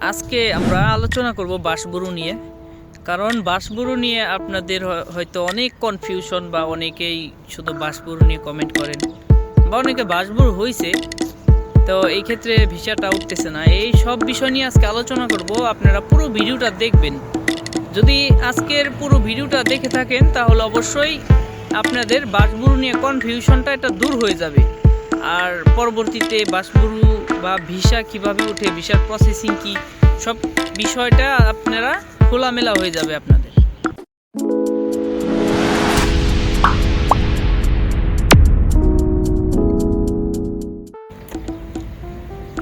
আজকে আমরা আলোচনা করব বাসবুরু নিয়ে। কারণ বাসবুরু নিয়ে আপনাদের হয়তো অনেক কনফিউশন বা অনেকেই শুধু বাসবুরু নিয়ে কমেন্ট করেন বা অনেকে বাসবুরু হয়েছে তো এই ক্ষেত্রে ভিসাটা উঠতেছে না। এই সব বিষয় নিয়ে আজকে আলোচনা করব। আপনারা পুরো ভিডিওটা দেখবেন। যদি আজকের পুরো ভিডিওটা দেখে থাকেন, তাহলে অবশ্যই আপনাদের বাসবুরু নিয়ে কনফিউশনটা এটা দূর হয়ে যাবে। আর পরবর্তীতে বাসবুরু বা ভিসা কীভাবে ওঠে, ভিসার প্রসেসিং কি, সব বিষয়টা আপনারা খোলামেলা হয়ে যাবে আপনাদের।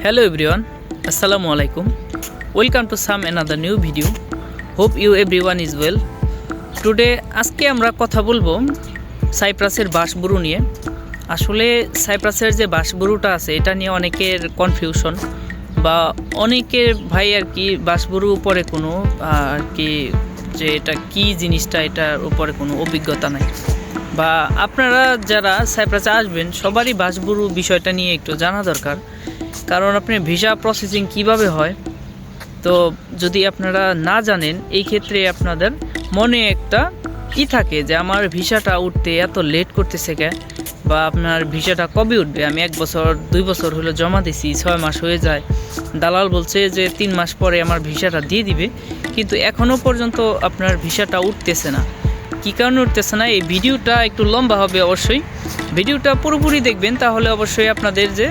হ্যালো এভরিওয়ান আসসালামু আলাইকুম। Welcome to some another new video hope you everyone is well today আজকে আমরা কথা বলব সাইপ্রাসের বাসবুরু নিয়ে। আসলে সাইপ্রাসের যে বাসবুরুটা আছে, এটা নিয়ে অনেকের কনফিউশন বা অনেকের ভাই আর কি বাসবুরু উপরে কোনো, আর কি যে এটা কি জিনিসটা, এটার উপরে কোনো অভিজ্ঞতা নাই। বা আপনারা যারা সাইপ্রাসে আসবেন, সবারই বাসবুরু বিষয়টা নিয়ে একটু জানা দরকার। কারণ আপনি ভিসা প্রসেসিং কীভাবে হয়, তো যদি আপনারা না জানেন, এই ক্ষেত্রে আপনাদের মনে একটা কি থাকে যে, আমার ভিসাটা উঠতে এত লেট করতেছে কে? বা আপনার ভিসাটা কবে উঠবে? আমি এক বছর দুই বছর হলো জমা দিছি ছয় মাস হয়ে যায়। দালাল বলছে যে তিন মাস পরে আমার ভিসাটা দিয়ে দিবে কিন্তু এখনও পর্যন্ত আপনার ভিসাটা উঠতেছে না। কী কারণে উঠতেছে না? এই ভিডিওটা একটু লম্বা হবে অবশ্যই। ভিডিওটা পুরোপুরি দেখবেন তাহলে অবশ্যই আপনাদের যে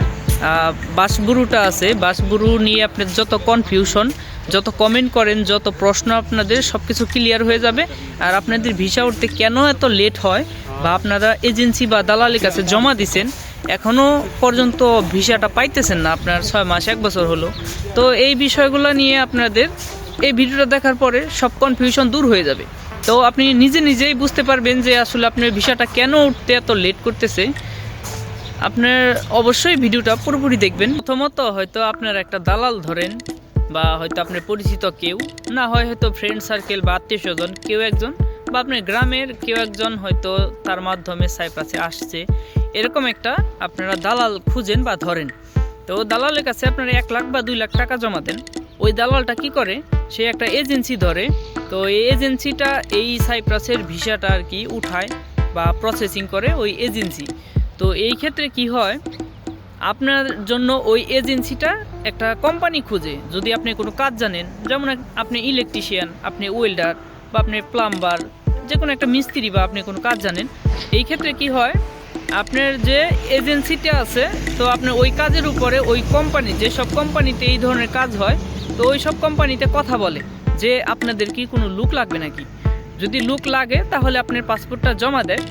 আহ, বাসগুরুটা আছে বাসগুরু নিয়ে আপনার যত কনফিউশন যত কমেন্ট করেন যত প্রশ্ন আপনাদের সব কিছু ক্লিয়ার হয়ে যাবে। আর আপনাদের ভিসা উঠতে কেন এত লেট হয়? বা আপনারা এজেন্সি বা দালালের কাছে জমা দিছেন এখনও পর্যন্ত ভিসাটা পাইতেছেন না, আপনার ছয় মাস, এক বছর হলো। তো এই বিষয়গুলো নিয়ে আপনাদের এই ভিডিওটা দেখার পরে সব কনফিউশন দূর হয়ে যাবে। তো আপনি নিজে নিজেই বুঝতে পারবেন যে আসলে আপনার ভিসাটা কেন উঠতে এত লেট করতেছে। আপনার অবশ্যই ভিডিওটা পুরোপুরি দেখবেন। প্রথমত হয়তো আপনার একটা দালাল ধরেন, বা হয়তো আপনার পরিচিত কেউ, না হয় হয়তো ফ্রেন্ড সার্কেল বা আত্মীয় স্বজন, কেউ একজন। বা আপনার গ্রামের কেউ একজন হয়তো তার মাধ্যমে সাইপ্রাসে আসছে, এরকম একটা আপনারা দালাল খুঁজেন বা ধরেন। তো দালালের কাছে আপনারা এক লাখ বা দুই লাখ টাকা জমা দেন। ওই দালালটা কি করে? সে একটা এজেন্সি ধরে। তো এই এজেন্সিটা এই সাইপ্রাসের ভিসাটা আর কি উঠায় বা প্রসেসিং করে ওই এজেন্সি। তো এই ক্ষেত্রে কি হয়? আপনার জন্য ওই এজেন্সিটা একটা কোম্পানি খুঁজে। যদি আপনি কোনো কাজ জানেন, যেমন আপনি ইলেকট্রিশিয়ান, আপনি ওয়েল্ডার বা আপনি প্লাম্বার যে কোনো একটা মিস্ত্রি বা আপনি কোনো কাজ জানেন, এই ক্ষেত্রে কি হয়, আপনার যে এজেন্সিটা আছে, তো আপনার ওই কাজের উপরে ওই কোম্পানি, যে সব কোম্পানিতে এই ধরনের কাজ হয়, তো ওই সব কোম্পানিতে কথা বলে যে আপনাদের কি কোনো লুক লাগবে নাকি? যদি লুক লাগে, তাহলে আপনার পাসপোর্টটা জমা দেয়।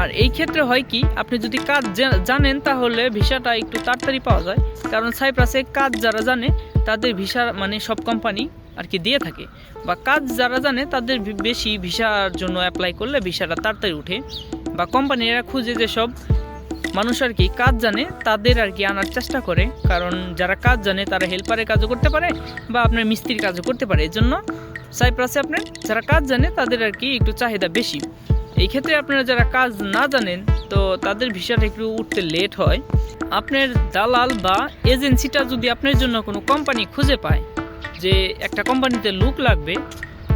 আর এই ক্ষেত্রে হয় কি, আপনি যদি কাজ জানেন, তাহলে ভিসাটা একটু তাড়াতাড়ি পাওয়া যায়। কারণ সাইপ্রাসে কাজ যারা জানে, তাদের ভিসা মানে সব কোম্পানি আর কি দিয়ে থাকে। বা কাজ যারা জানে তাদের বেশি ভিসার জন্য অ্যাপ্লাই করলে ভিসাটা তাড়াতাড়ি উঠে বা কোম্পানিরা খুঁজে যে সব মানুষ আর কি কাজ জানে তাদের আর কি আনার চেষ্টা করে। কারণ যারা কাজ জানে তারা হেল্পারের কাজও করতে পারে বা আপনার মিস্ত্রির কাজও করতে পারে। এর জন্য সাইপ্রাসে আপনার যারা কাজ জানে তাদের আর কি একটু চাহিদা বেশি। এই ক্ষেত্রে আপনারা যারা কাজ না জানেন তো তাদের ভিসাটা একটু উঠতে লেট হয়। আপনার দালাল বা এজেন্সিটা যদি আপনার জন্য কোনো কোম্পানি খুঁজে পায় যে একটা কোম্পানিতে লুক লাগবে,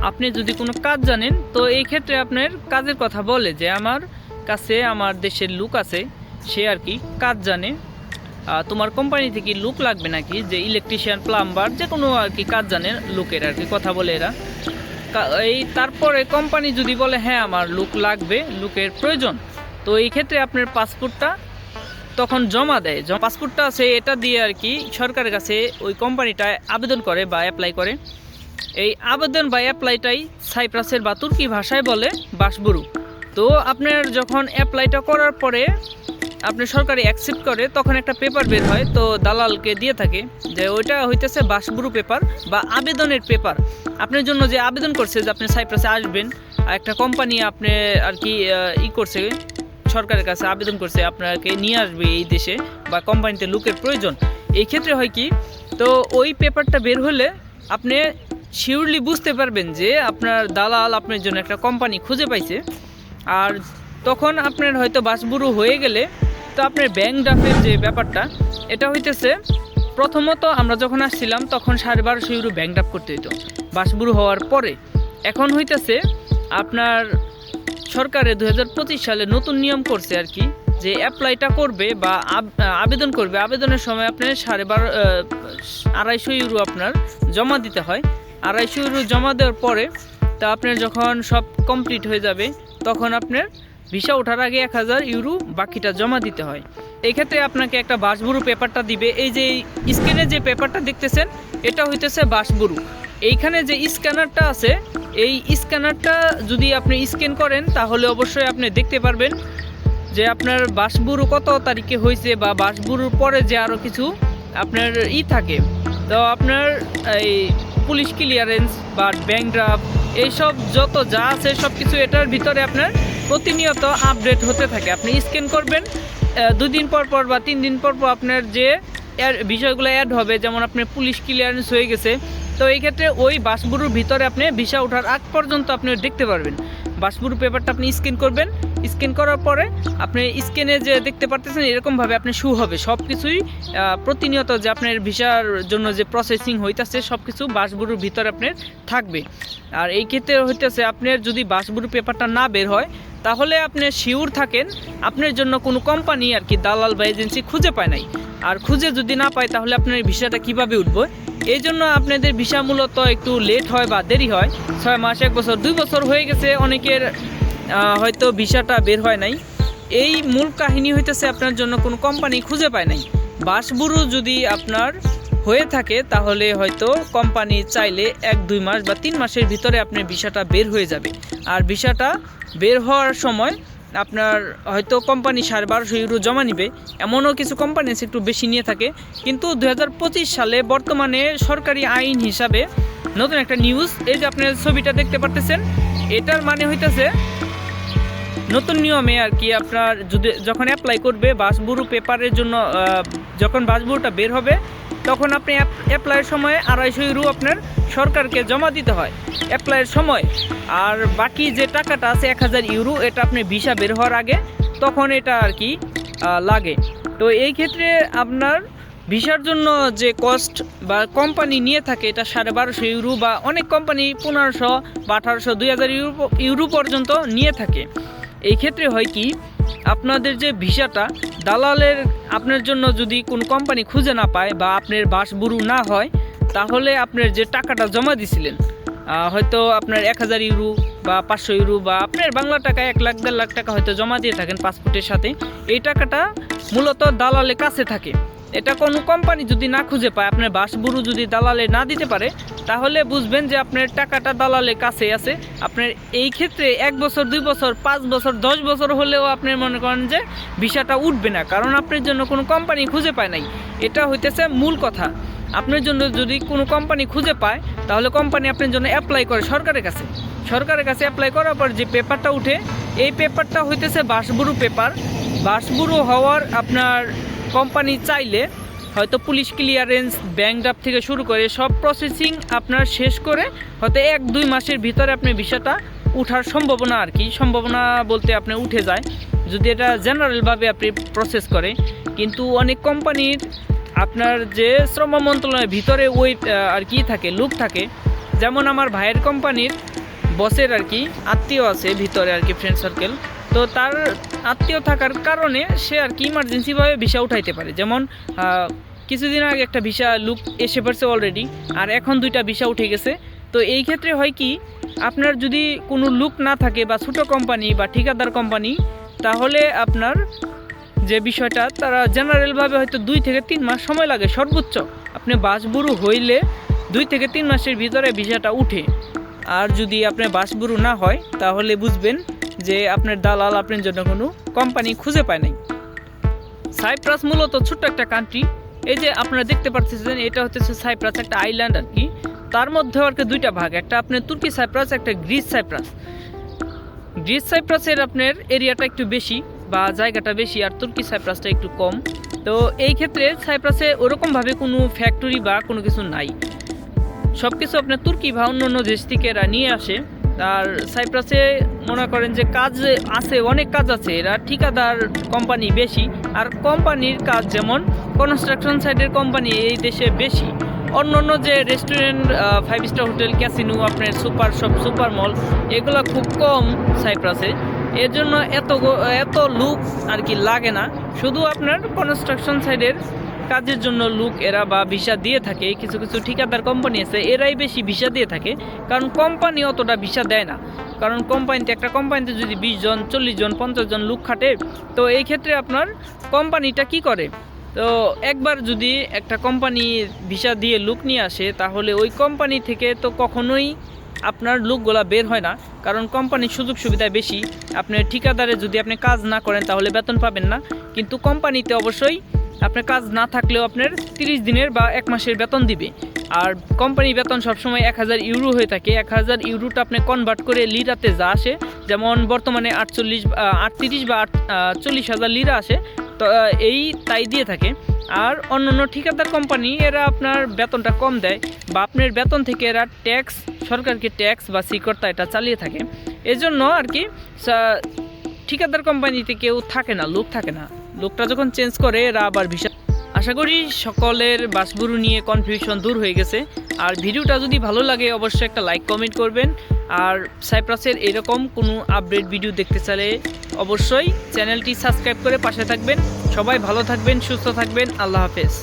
আপনি যদি কোনো কাজ জানেন, তো এই ক্ষেত্রে আপনার কাজের কথা বলে যে আমার কাছে, আমার দেশের লুক আছে, সে আর কি কাজ জানে। তোমার কোম্পানি থেকে লুক লাগবে নাকি? যে ইলেকট্রিশিয়ান প্লাম্বার যে কোনো আর কি কাজ জানে লুকের আর কি কথা বলে এরা। এই তারপরে কোম্পানি যদি বলে হ্যাঁ আমার লুক লাগবে, লুকের প্রয়োজন। তো এই ক্ষেত্রে আপনার পাসপোর্টটা তখন জমা দেয়। পাসপোর্টটা আছে, এটা দিয়ে আর কি সরকারের কাছে ওই কোম্পানিটা আবেদন করে বা অ্যাপ্লাই করে। এই আবেদন বা অ্যাপ্লাইটাই সাইপ্রাসের বা তুর্কি ভাষায় বলে বাসবুরু। তো আপনার যখন অ্যাপ্লাইটা করার পরে আপনি সরকারি অ্যাকসেপ্ট করে, তখন একটা পেপার বের হয়, তো দালালকে দিয়ে থাকে যে ওইটা হইতেছে বাসবুরু পেপার বা আবেদনের পেপার আপনার জন্য যে আবেদন করছে যে আপনি সাইপ্রাসে আসবেন একটা কোম্পানি আপনি আর কি ই করছে সরকারের কাছে আবেদন করছে আপনাকে নিয়ে আসবে এই দেশে বা কোম্পানিতে লোকের প্রয়োজন। এই ক্ষেত্রে হয় কি, তো ওই পেপারটা বের হলে আপনি শিওরলি বুঝতে পারবেন যে আপনার দালাল আপনার জন্য একটা কোম্পানি খুঁজে পাইছে। আর তখন আপনার হয়তো বাসবুরু হয়ে গেলে তো আপনার ব্যাংক ড্রাফের যে ব্যাপারটা, এটা হইতেছে প্রথমত আমরা যখন আসছিলাম তখন সাড়ে বারোশো ইউরো ব্যাংক ড্রাফ করতে হইতো। বাসবুরু হওয়ার পরে। এখন হইতেছে আপনার সরকারে দু হাজার পঁচিশ সালে নতুন নিয়ম করছে আর কি, যে অ্যাপ্লাইটা করবে বা আবেদন করবে। আবেদনের সময় আপনার সাড়ে বারো আড়াইশো ইউরো আপনার জমা দিতে হয়। আড়াইশো ইউরো জমা দেওয়ার পরে তা আপনার যখন সব কমপ্লিট হয়ে যাবে, তখন আপনার ভিসা ওঠার আগে এক হাজার ইউরো বাকিটা জমা দিতে হয়। এই ক্ষেত্রে আপনাকে একটা বাসবুরু পেপারটা দিবে। এই যে স্ক্রিনে যে পেপারটা দেখতেছেন, এটা হইতেছে বাসবুরু। এইখানে যে স্ক্যানারটা আছে এই স্ক্যানারটা যদি আপনি স্ক্যান করেন, তাহলে অবশ্যই আপনি দেখতে পারবেন যে আপনার বাসবুরু কত তারিখে হয়েছে বা বাসবুরুর পরে যে আরও কিছু আপনার ই থাকে। তো আপনার এই পুলিশ ক্লিয়ারেন্স বা ব্যাংক ড্রাফট এইসব যত যা আছে সব কিছু এটার ভিতরে আপনার প্রতিনিয়ত আপডেট হতে থাকে। আপনি স্ক্যান করবেন দুদিন পর পর বা তিন দিন পর পর আপনার যে বিষয়গুলো অ্যাড হবে, যেমন আপনার পুলিশ ক্লিয়ারেন্স হয়ে গেছে তো এই ক্ষেত্রে ওই বাসবুরুর ভিতরে আপনি ভিসা ওঠার আগ পর্যন্ত আপনি দেখতে পারবেন। বাসবুরু পেপারটা আপনি স্ক্যান করবেন। স্ক্যান করার পরে আপনি স্ক্যানে যে দেখতে পারতেছেন, এরকমভাবে আপনি শু হবে। সব কিছুই প্রতিনিয়ত যে আপনার ভিসার জন্য যে প্রসেসিং হইতেছে সব কিছু বাসবুরুর ভিতরে আপনার থাকবে। আর এই ক্ষেত্রে হইতেছে, আপনার যদি বাসবুরু পেপারটা না বের হয়, তাহলে আপনি শিওর থাকেন, আপনার জন্য কোনো কোম্পানি আর কি দালাল বা এজেন্সি খুঁজে পায় নাই। আর খুঁজে যদি না পায় তাহলে আপনার ভিসাটা কীভাবে উঠবে? এই জন্য আপনাদের ভিসা মূলত একটু লেট হয় বা দেরি হয়। ছয় মাস, এক বছর, দুই বছর হয়ে গেছে, অনেকের হয়তো ভিসাটা বের হয় নাই। এই মূল কাহিনী হইতেছে আপনার জন্য কোনো কোম্পানি খুঁজে পায় নাই। বাসবুরু যদি আপনার হয়ে থাকে, তাহলে হয়তো কোম্পানি চাইলে এক, দুই মাস বা তিন মাসের ভিতরে আপনার ভিসাটা বের হয়ে যাবে। আর ভিসাটা বের হওয়ার সময় আপনার হয়তো কোম্পানি সাড়ে বারোশো ইউরো জমা নিবে। এমনও কিছু কোম্পানি আছে একটু বেশি নিয়ে থাকে। কিন্তু দু হাজার পঁচিশ সালে বর্তমানে সরকারি আইন হিসাবে নতুন একটা নিউজ এই যে আপনার ছবিটা দেখতে পারতেছেন, এটার মানে হইতেছে নতুন নিয়মে আর কি আপনার যদি যখন অ্যাপ্লাই করবে বাসবুরু পেপারের জন্য যখন বাসবুরুটা বের হবে তখন আপনি অ্যাপ্লাইয়ের সময় আড়াইশো ইউরো আপনার সরকারকে জমা দিতে হয়। অ্যাপ্লাইয়ের সময়। আর বাকি যে টাকাটা আছে এক হাজার ইউরো এটা আপনি ভিসা বের হওয়ার আগে তখন এটা আর কি লাগে। তো এই ক্ষেত্রে আপনার ভিসার জন্য যে কস্ট বা কোম্পানি নিয়ে থাকে, এটা সাড়ে বারোশো ইউরো বা অনেক কোম্পানি পনেরোশো বা আঠারোশো, দুই হাজার ইউরো ইউরো পর্যন্ত নিয়ে থাকে। এই ক্ষেত্রে হয় কি, আপনাদের যে ভিসাটা, দালালের আপনার জন্য যদি কোনো কোম্পানি খুঁজে না পায় বা আপনার বাসবুরু না হয়, তাহলে আপনার যে টাকাটা জমা দিছিলেন হয়তো আপনার এক হাজার ইউরো বা পাঁচশো ইউরো বা আপনার বাংলা টাকা এক লাখ দেড় লাখ টাকা হয়তো জমা দিয়ে থাকেন পাসপোর্টের সাথে, এই টাকাটা মূলত দালালের কাছে থাকে। এটা কোনো কোম্পানি যদি না খুঁজে পায়, আপনার বাসবুরু যদি দালালে না দিতে পারে, তাহলে বুঝবেন যে আপনার টাকাটা দালালের কাছে আছে। আপনার এই ক্ষেত্রে এক বছর, দুই বছর, পাঁচ বছর, দশ বছর হলেও আপনি মনে করেন যে ভিসাটা উঠবে না, কারণ আপনার জন্য কোনো কোম্পানি খুঁজে পায় নাই। এটা হইতেছে মূল কথা। আপনার জন্য যদি কোনো কোম্পানি খুঁজে পায়, তাহলে কোম্পানি আপনার জন্য অ্যাপ্লাই করে সরকারের কাছে। সরকারের কাছে অ্যাপ্লাই করার পর যে পেপারটা উঠে, এই পেপারটা হইতেছে বাসবুরু পেপার বাসবুরু হওয়ার আপনার কোম্পানি চাইলে হয়তো পুলিশ ক্লিয়ারেন্স ব্যাংক ড্রাফট থেকে শুরু করে সব প্রসেসিং আপনার শেষ করে হয়তো এক, দুই মাসের ভিতরে আপনি ভিসাটা উঠার সম্ভাবনা আর কি। সম্ভাবনা বলতে আপনি উঠে যায়। যদি এটা জেনারেলভাবে আপনি প্রসেস করে, কিন্তু অনেক কোম্পানির আপনার যে শ্রম মন্ত্রণালয়ের ভিতরে ওই আর কি থাকে লুক থাকে। যেমন আমার ভাইয়ের কোম্পানির বসের আর কি, আত্মীয় আছে ভিতরে আর কি ফ্রেন্ড সার্কেল তো তার আত্মীয় থাকার কারণে সে আর কি ইমার্জেন্সিভাবে ভিসা উঠাইতে পারে। যেমন কিছুদিন আগে একটা ভিসা লুক এসে পড়ছে অলরেডি আর এখন দুইটা ভিসা উঠে গেছে। তো এই ক্ষেত্রে হয় কি, আপনার যদি কোনো লুক না থাকে বা ছোটো কোম্পানি বা ঠিকাদার কোম্পানি তাহলে আপনার যে বিষয়টা, তারা জেনারেলভাবে হয়তো দুই থেকে তিন মাস সময় লাগে, সর্বোচ্চ। আপনি বাসবুরু হইলে দুই থেকে তিন মাসের ভিতরে ভিসাটা উঠে। আর যদি আপনার বাসবুরু না হয়, তাহলে বুঝবেন যে আপনার দালাল আপনার জন্য কোনো কোম্পানি খুঁজে পায় নাই। সাইপ্রাস মূলত ছোট্ট একটা কান্ট্রি এই যে আপনারা দেখতে পাচ্ছেন এটা হচ্ছে সাইপ্রাস একটা আইল্যান্ড আর কি। তার মধ্যেও আর কি দুইটা ভাগ, একটা আপনার তুর্কি সাইপ্রাস একটা গ্রিস সাইপ্রাস গ্রিস সাইপ্রাসের আপনার এরিয়াটা একটু বেশি বা জায়গাটা বেশি, আর তুর্কি সাইপ্রাসটা একটু কম। তো এই ক্ষেত্রে সাইপ্রাসে ওরকমভাবে কোনো ফ্যাক্টরি বা কোনো কিছু নাই। সব কিছু আপনার তুর্কি বা অন্য অন্য দেশ থেকে এরা নিয়ে আসে। আর সাইপ্রাসে মনে করেন যে কাজ আছে, অনেক কাজ আছে। এরা ঠিকাদার কোম্পানি বেশি, আর কোম্পানির কাজ যেমন কনস্ট্রাকশন সাইডের কোম্পানি এই দেশে বেশি। অন্য অন্য যে restaurant five star hotel casino আপনার সুপার শপ সুপার মল এগুলো খুব কম সাইপ্রাসে এর জন্য এত এত লুক আর কি লাগে না। শুধু আপনার কনস্ট্রাকশন সাইডের কাজের জন্য লুক, এরা বা ভিসা দিয়ে থাকে, কিছু কিছু ঠিকাদার কোম্পানি আছে, এরাই বেশি ভিসা দিয়ে থাকে, কারণ কোম্পানি অতটা ভিসা দেয় না। কারণ কোম্পানিতে একটা কোম্পানিতে যদি বিশ জন, চল্লিশ জন, পঞ্চাশ জন লোক খাটে, তো এই ক্ষেত্রে আপনার কোম্পানিটা কি করে? তো একবার যদি একটা কোম্পানি ভিসা দিয়ে লুক নিয়ে আসে, তাহলে ওই কোম্পানি থেকে তো কখনোই আপনার লুকগুলা বের হয় না। কারণ কোম্পানির সুযোগ সুবিধা বেশি। আপনার ঠিকাদারে যদি আপনি কাজ না করেন, তাহলে বেতন পাবেন না। কিন্তু কোম্পানিতে অবশ্যই আপনার কাজ না থাকলেও আপনার তিরিশ দিনের বা এক মাসের বেতন দিবে। আর কোম্পানি বেতন সবসময় এক হাজার ইউরো হয়ে থাকে। এক হাজার ইউরোটা আপনি কনভার্ট করে লিরাতে যা আসে, যেমন বর্তমানে আটচল্লিশ আটত্রিশ বা আট চল্লিশ হাজার লিরা আসে, তো এই তাই দিয়ে থাকে। আর অন্য অন্য ঠিকাদার কোম্পানি এরা আপনার বেতনটা কম দেয় বা আপনার বেতন থেকে এরা ট্যাক্স সরকারকে ট্যাক্স বা সিকর্তা এটা চালিয়ে থাকে। এজন্য আর কি ঠিকাদার কোম্পানিতে কেউ থাকে না, লোক থাকে না। লোকটা যখন চেঞ্জ করে, এরা আবার ভিসা আশা করি সকলের বাসগুরু নিয়ে কনফিউশন দূর হয়ে গেছে। আর ভিডিওটা যদি ভালো লাগে, অবশ্যই একটা লাইক কমেন্ট করবেন। আর সাইপ্রাসের এরকম কোনো আপডেট ভিডিও দেখতে চাইলে অবশ্যই চ্যানেলটি সাবস্ক্রাইব করে পাশে থাকবেন। সবাই ভালো থাকবেন, সুস্থ থাকবেন। আল্লাহ হাফেজ।